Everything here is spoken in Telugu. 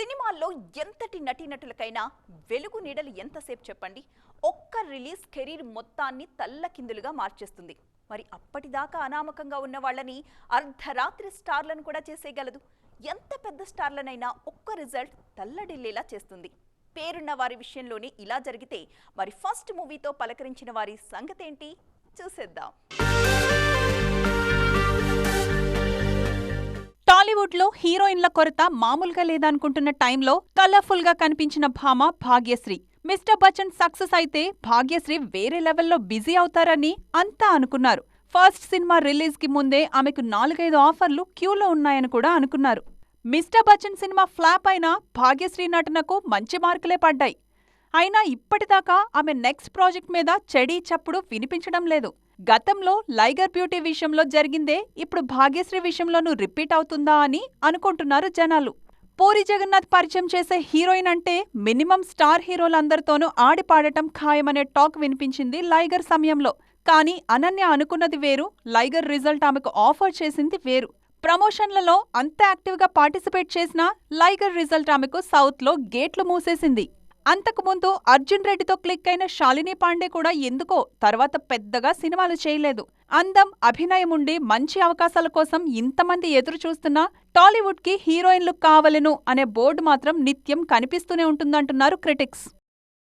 సినిమాల్లో ఎంతటి నటీనటులకైనా వెలుగు నీడలు ఎంతసేపు చెప్పండి? ఒక్క రిలీజ్ కెరీర్ మొత్తాన్ని తల్లకిందులుగా మార్చేస్తుంది. మరి అప్పటిదాకా అనామకంగా ఉన్న వాళ్ళని అర్ధరాత్రి స్టార్లను కూడా చేసేయగలదు. ఎంత పెద్ద స్టార్లనైనా ఒక్క రిజల్ట్ తల్లడిల్లేలా చేస్తుంది. పేరున్న వారి విషయంలోనే ఇలా జరిగితే మరి ఫస్ట్ మూవీతో పలకరించిన వారి సంగతేంటి? చూసేద్దాం. టాలీవుడ్లో హీరోయిన్ల కొరత మామూలుగా లేదనుకుంటున్న టైంలో కలర్ఫుల్గా కనిపించిన భామ భాగ్యశ్రీ. మిస్టర్ బచ్చన్ సక్సెస్ అయితే భాగ్యశ్రీ వేరే లెవెల్లో బిజీ అవుతారని అంతా అనుకున్నారు. ఫస్ట్ సినిమా రిలీజ్కి ముందే ఆమెకు నాలుగైదు ఆఫర్లు క్యూలో ఉన్నాయని కూడా అనుకున్నారు. మిస్టర్ బచ్చన్ సినిమా ఫ్లాప్ అయినా భాగ్యశ్రీ నటనకు మంచి మార్కులే పడ్డాయి. అయినా ఇప్పటిదాకా ఆమె నెక్స్ట్ ప్రాజెక్ట్ మీద చెడి చప్పుడు వినిపించడం లేదు. గతంలో లైగర్ బ్యూటీ విషయంలో జరిగిందే ఇప్పుడు భాగ్యశ్రీ విషయంలోనూ రిపీట్ అవుతుందా అని అనుకుంటున్నారు జనాలు. పూరి జగన్నాథ్ పరిచయం చేసే హీరోయిన్ అంటే మినిమం స్టార్ హీరోలందరితోనూ ఆడిపాడటం ఖాయమనే టాక్ వినిపించింది లైగర్ సమయంలో. కానీ అనన్య అనుకున్నది వేరు లైగర్ రిజల్ట్ ఆమెకు ఆఫర్ చేసింది వేరు. ప్రమోషన్లలో అంత యాక్టివ్గా పార్టిసిపేట్ చేసినా లైగర్ రిజల్ట్ ఆమెకు సౌత్లో గేట్లు మూసేసింది. అంతకుముందు అర్జున్ రెడ్డితో క్లిక్ అయిన శాలిని పాండే కూడా ఎందుకో తర్వాత పెద్దగా సినిమాలు చేయలేదు. అందం అభినయం ఉండి మంచి అవకాశాల కోసం ఇంతమంది ఎదురు చూస్తున్నా టాలీవుడ్కి హీరోయిన్లు కావలెను అనే బోర్డు మాత్రం నిత్యం కనిపిస్తూనే ఉంటుందంటున్నారు క్రిటిక్స్.